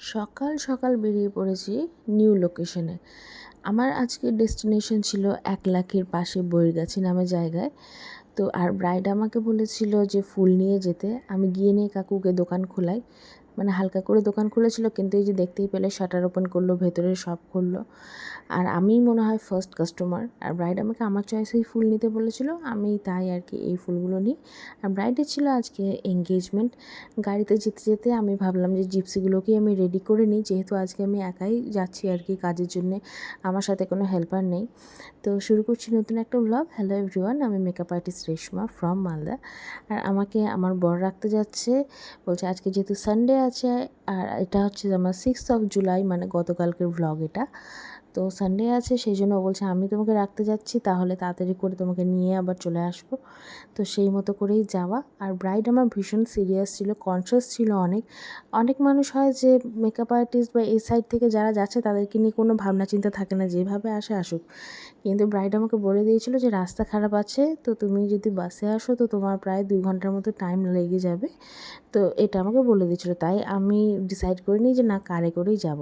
সকাল সকাল বেরিয়ে পড়েছি নিউ লোকেশনে। আমার আজকে ডেস্টিনেশন ছিল এক লাখের পাশে বইরগাছি নামে জায়গায়। তো আর ব্রাইড আমাকে বলেছিল যে ফুল নিয়ে যেতে। আমি গিয়ে নিয়ে কাকুকে দোকান খোলাই। মানে হালকা করে দোকান খুলেছিল, কিন্তু এই যে দেখতেই পেলে শাটার ওপেন করল ভেতরে সব খুললো। আর আমি মনে হয় ফার্স্ট কাস্টমার আর ব্রাইড আমাকে আমার চয়েসেই ফুল নিতে বলেছিল, আমি তাই আর কি এই ফুলগুলো নিই। আর ব্রাইডের ছিল আজকে এঙ্গেজমেন্ট গাড়িতে যেতে যেতে আমি ভাবলাম যে জিপসিগুলোকেই আমি রেডি করে নিই, যেহেতু আজকে আমি একাই যাচ্ছি আর কি কাজের জন্যে, আমার সাথে কোনো হেল্পার নেই। তো শুরু করছি নতুন একটা ব্লগ হ্যালো এভরিওয়ান আমি makeup artist Reshma from Malda. আর আমাকে, আমার বর রাখতে যাচ্ছে, বলছে আজকে যেহেতু সানডে আছে আর এটা হচ্ছে আমার সিক্স অফ জুলাই মানে গতকালকের ভ্লগ এটা। তো সানডে আছে, সেই জন্য বলছে, আমি তোমাকে রাখতে যাচ্ছি, তাহলে তাড়াতাড়ি করে তোমাকে নিয়ে আবার চলে আসব। তো সেই মতো করেই যাওয়া। আর ব্রাইড আমার ভীষণ সিরিয়াস ছিল কনসিয়াস ছিল অনেক। অনেক মানুষ হয় যে মেকআপ আর্টিস্ট বা এই সাইড থেকে যারা যাচ্ছে, তাদেরকে নিয়ে কোনো ভাবনা চিন্তা থাকে না, যেভাবে আসে আসুক। কিন্তু ব্রাইড আমাকে বলে দিয়েছিল যে, রাস্তা খারাপ আছে, তো তুমি যদি বাসে আসো, তো তোমার প্রায় দুই ঘণ্টার মতো টাইম লেগে যাবে। তো এটা আমাকে বলে দিয়েছিলো। তাই আমি ডিসাইড করিনি যে না, কারে করেই যাব।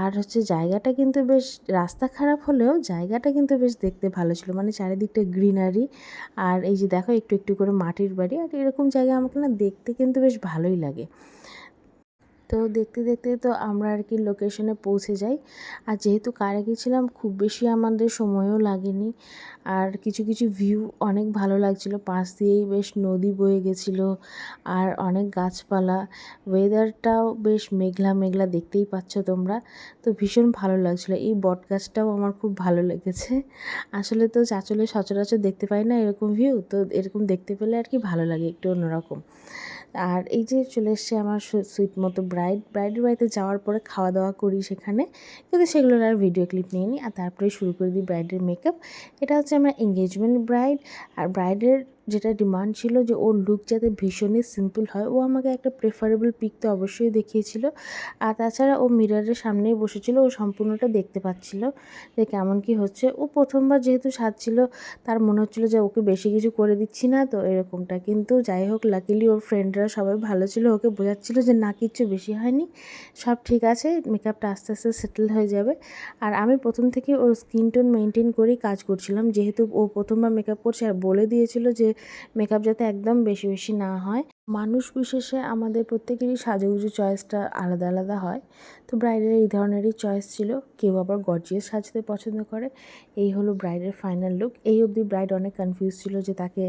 আর হচ্ছে জায়গাটা কিন্তু বেশ, রাস্তা খারাপ হলেও জায়গাটা কিন্তু বেশ দেখতে ভালো ছিল। মানে চারিদিকটা গ্রিনারি। আর এই যে দেখো, একটু একটু করে মাটির বাড়ি। আর এরকম জায়গা আমাকে না দেখতে কিন্তু বেশ ভালোই লাগে। তো দেখতে দেখতে তো আমরা আর কি লোকেশনে পৌঁছে যাই। আর যেহেতু কারে গেছিলাম, খুব বেশি আমাদের সময়ও লাগেনি। আর কিছু কিছু ভিউ অনেক ভালো লাগছিল। পাশ দিয়েই বেশ নদী বয়ে গেছিল আর অনেক গাছপালা। ওয়েদারটাও বেশ মেঘলা মেঘলা দেখতেই পাচ্ছ তোমরা। তো ভীষণ ভালো লাগছিল। এই বট গাছটাও আমার খুব ভালো লেগেছে। আসলে তো চাচলে সচরাচর দেখতে পাই না এরকম ভিউ তো এরকম দেখতে পেলে আর কি ভালো লাগে একটু অন্যরকম। আর এই যে চলে এসছে আমার সুইট মতো ব্রাইড, ব্রাইডের বাড়িতে যাওয়ার পরে খাওয়া দাওয়া করি সেখানে। কিন্তু সেগুলোর আর ভিডিও ক্লিপ নিয়ে নিই আর তারপরে শুরু করে দিই ব্রাইডের মেকআপ এটা হচ্ছে আমার এঙ্গেজমেন্ট ব্রাইড আর ব্রাইডের যেটা ডিমান্ড ছিল যে ওর লুক যাতে ভীষণই সিম্পল হয়, ও আমাকে একটা প্রেফারেবল পিক তো অবশ্যই দেখিয়েছিল। আর তাছাড়া ও মিরারের সামনেই বসেছিল, ও সম্পূর্ণটা দেখতে পাচ্ছিল যে কেমন কি হচ্ছে। ও প্রথমবার যেহেতু সাজছিল, তার মনে হচ্ছিল যে ওকে বেশি কিছু করে দিচ্ছি না, তো এরকমটা। কিন্তু যাই হোক লাকিলি ওর ফ্রেন্ডরা সবাই ভালো ছিল, ওকে বোঝাচ্ছিলো যে না, কিচ্ছু বেশি হয়নি, সব ঠিক আছে মেকআপটা আস্তে আস্তে সেটেল হয়ে যাবে। আর আমি প্রথম থেকে ওর স্কিন টোন মেনটেন করেই কাজ করছিলাম, যেহেতু ও প্রথমবার মেকআপ করছে, আর বলে দিয়েছিল যে মেকআপ যাতে একদম বেশি বেশি না হয়। মানুষ বিশেষে আমাদের প্রত্যেকেরই সাজুগুজু চয়েসটা আলাদা আলাদা হয়। তো ব্রাইডের এই ধরনেরই চয়েস ছিল। কেউ আবার গর্জিয়াস সাজতে পছন্দ করে। এই হলো ব্রাইডের ফাইনাল লুক এই অবধি ব্রাইড অনেক কনফিউজ ছিল যে তাকে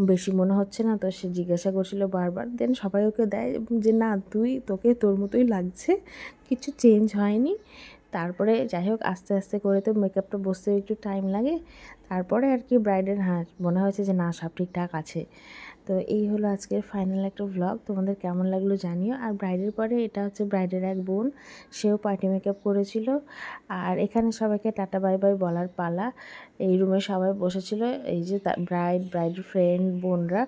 বেশি মনে হচ্ছে না, তো সে জিজ্ঞাসা করছিল বারবার। দেন সবাই ওকে দেয় যে, না, তুই তোকে তোর মতোই লাগছে। কিছু চেঞ্জ হয়নি। তারপরে যাই হোক আস্তে আস্তে করে তো মেকআপটা বসতে একটু টাইম লাগে। তারপরে আর কি ব্রাইডের হ্যাঁ মনে হয়েছে যে না, সব ঠিকঠাক আছে। তো এই হলো আজকের ফাইনাল একটা ভ্লগ তোমাদের কেমন লাগল জানিও। আর ব্রাইডের পরে এটা হচ্ছে ব্রাইডের এক বোন, সেও পার্টি মেকআপ করেছিল। আর এখানে সবাইকে টাটা বাই বাই বলার পালা। এই রুমে সবাই বসেছিল। এই যে ব্রাইড ব্রাইডের ফ্রেন্ড বোনরা।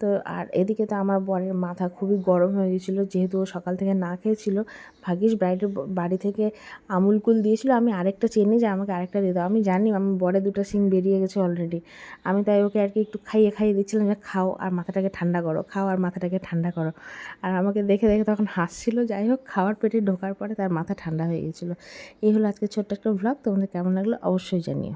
তো আর এদিকে তো আমার বরের মাথা খুবই গরম হয়ে গেছিল, যেহেতু ও সকাল থেকে না খেয়েছিল। ভাগ্যিস ব্রাইডের বাড়ি থেকে আমুল কুল দিয়েছিল, আমি আরেকটা চেনি যে আমাকে আরেকটা দিয়ে দাও। আমি জানি আমার বরে দুটো সিং বেরিয়ে গেছে অলরেডি আমি তাই ওকে আর কি একটু খাইয়ে খাইয়ে দিচ্ছিলাম যে খাও আর মাথাটাকে ঠান্ডা করো, খাও আর মাথাটাকে ঠান্ডা করো। আর আমাকে দেখে দেখে তখন হাসছিল, যাই হোক, খাওয়ার পেটে ঢোকার পরে তার মাথা ঠান্ডা হয়ে গেছিল। এই হলো আজকে ছোট্ট একটা ভ্লগ তোমাদের কেমন লাগল অবশ্যই জানিও।